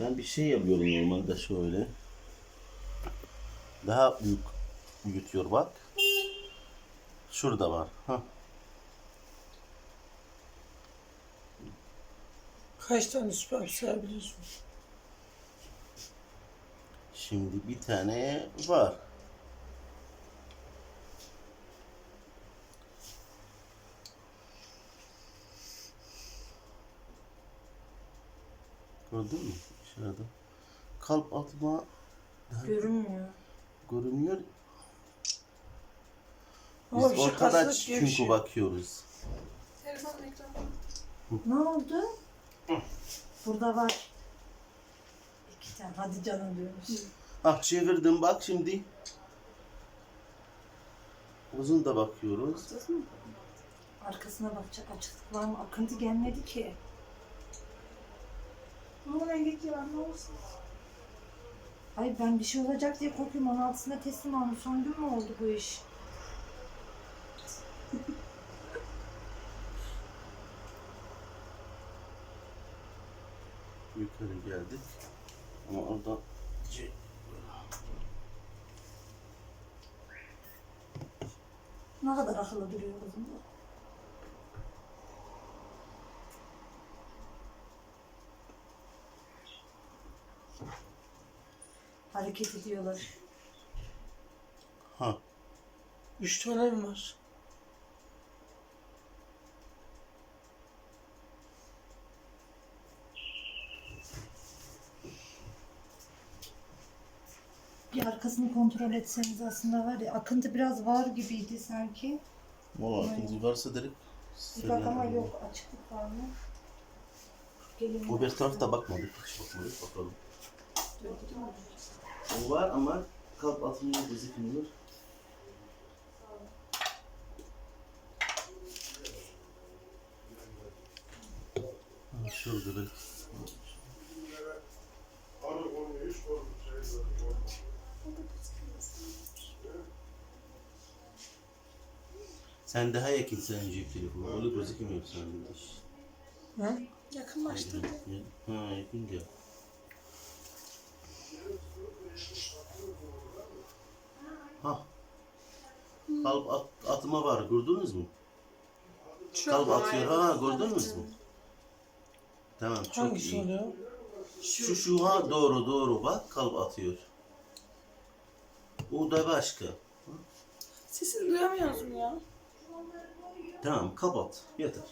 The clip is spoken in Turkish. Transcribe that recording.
Ben bir şey yapıyorum normalde şöyle. Daha büyük büyütüyor bak. Şurada var. Hah. Kaç tane süper sayabiliyorsun? Şimdi bir tane var. Gördün mü? Şurada. Kalp atma Görünmüyor. görünüyor. Biz Ama bir şey ortada çünkü şey. bakıyoruz. Telefonun ekranı. Ne oldu? Burada var. İki tane. Hadi canım diyormuş. Ah çevirdim bak şimdi. Uzun da bakıyoruz. Arkasına bakacak açıklık var mı? Akıntı gelmedi ki. Ama geçiyorum ne olsun. Ay ben bir şey olacak diye korkuyorum. 16'sında teslim almış. Son gün mü oldu bu iş? Yukarı geldik. Ama orada şey- Ne kadar akıllı duruyor kızım Hareket ediyorlar. Ha. Üç tane mi var? Bir arkasını kontrol etseniz aslında var ya akıntı biraz var gibiydi sanki. Valla ikinci varsa direkt Bir bak ama yok açıklık var mı? Gelin O bir tarafta bakmadık. Hiç bakmadık. Bakalım. O var ama kalp atmıyor gözükmüyor. Şurada belki. Sen daha yakın önceki telefonu. Öyle gözükmüyor sende. Hı? Yakınlaştırdı. Ha yakın gel. Ha. Kalp at, atma var gördünüz mü? Şu Kalp atıyor ha gördünüz mü? Tamam çok Hangisi iyi. oluyor? Şu şu ha doğru doğru bak kalp atıyor. O da başka. Sesini duyamıyoruz mu ya? Tamam kapat yeter.